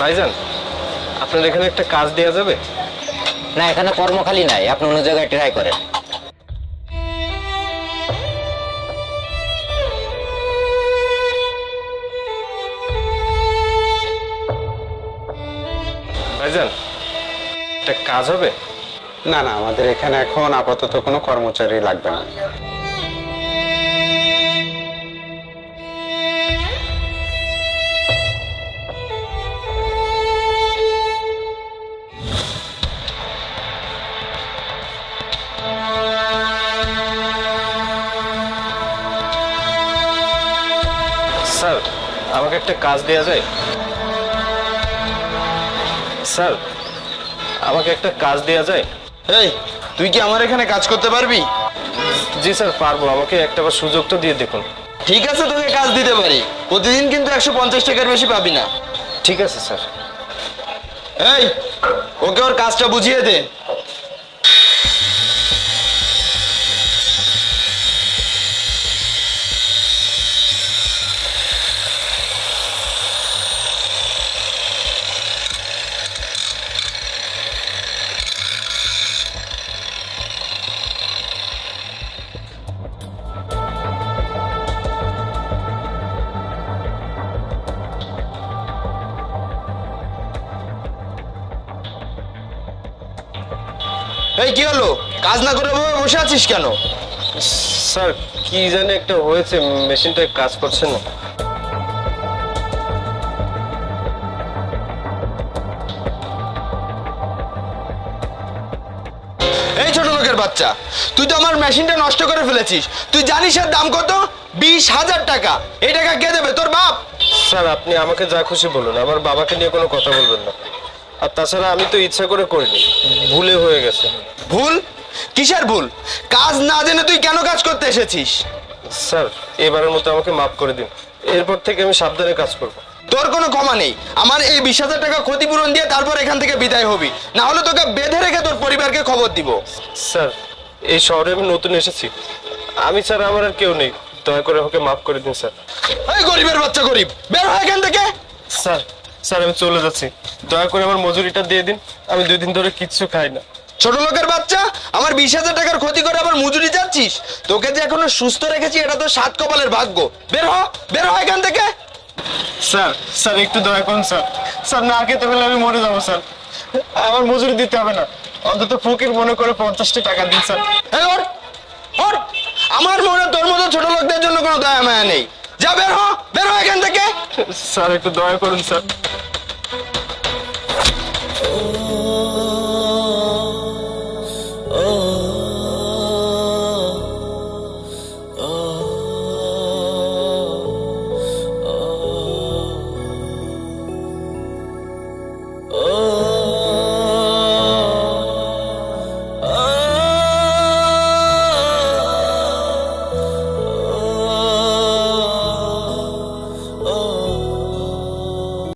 ভাইজান আপনার এখানে একটা কাজ দেওয়া যাবে? না এখানে কর্মখালি নাই আপনি অন্য জায়গায় ট্রাই করেন। ভাইজান একটা কাজ হবে? না না আমাদের এখানে এখন আপাতত কোনো কর্মচারী লাগবে না। স্যার আমাকে একটা কাজ দেওয়া যায়। স্যার আমাকে একটা কাজ দেওয়া যায়। এই তুই কি আমার এখানে কাজ করতে পারবি? জি স্যার পারব। আমাকে একটা বার সুযোগ তো দিয়ে দেখুন। ঠিক আছে তোকে কাজ দিতে পারি। প্রতিদিন কিন্তু একশো পঞ্চাশ টাকার বেশি পাবি না। ঠিক আছে স্যার। এই ওকে ওর কাজটা বুঝিয়ে দে। এই কি হলো? কাজ না করে বসে আছিস কেন? স্যার কি জানি একটা হয়েছে মেশিনটা কাজ করছে না। এই ছোট লোকের বাচ্চা তুই তো আমার মেশিনটা নষ্ট করে ফেলেছিস। তুই জানিস এর দাম কত? বিশ হাজার টাকা। এই টাকা কে দেবে? তোর বাপ? স্যার আপনি আমাকে যা খুশি বলুন আমার বাবাকে নিয়ে কোনো কথা বলবেন না। আর তাছাড়া আমি তো ইচ্ছা করে করিনি। ভুলে হয়ে গেছে। ভুল? কিসের ভুল? কাজ না জেনে তুই কেন কাজ করতে এসেছিস? স্যার এবারের মতো আমাকে মাফ করে দিন। এরপর থেকে আমি সাবধানে কাজ করব। তোর কোনো ক্ষমা নেই। আমার এই বিশ হাজার টাকা ক্ষতিপূরণ দিয়ে তারপর এখান থেকে বিদায় হবি। না হলে তোকে বেঁধে রেখে তোর পরিবারকে খবর দিব। স্যার এই শহরে আমি নতুন এসেছি। আমি স্যার আমার আর কেউ নেই। দয়া করে আমাকে মাফ করে দিন স্যার। এই গরিবের বাচ্চা গরিব বের হয় এখান থেকে। স্যার স্যার আমি চলে যাচ্ছি। দয়া করে আমার মজুরিটা দিয়ে দিন আমি দুই দিন ধরে কিচ্ছু খাই না। ছোট লোকের বাচ্চা আমার বিশ হাজার টাকার ক্ষতি করে আবার মজুরি যাচ্ছিস? তোকে যে এখনও সুস্থ রেখেছি এটা তো সাত কপালের ভাগ্য। বের হ বের হয় এখান থেকে। স্যার স্যার একটু দয়া করুন স্যার। স্যার না খেতে পেলে আমি মরে যাব স্যার। আমার মজুরি দিতে হবে না। অন্তত ফকির মনে করে পঞ্চাশটা টাকা দিন স্যার। ওর ওর! আমার মনে তোর মতো ছোট লোকদের জন্য কোনো দয়া মায়া নেই। যা বের হ বের হ এখান থেকে। सर एक दया कर सर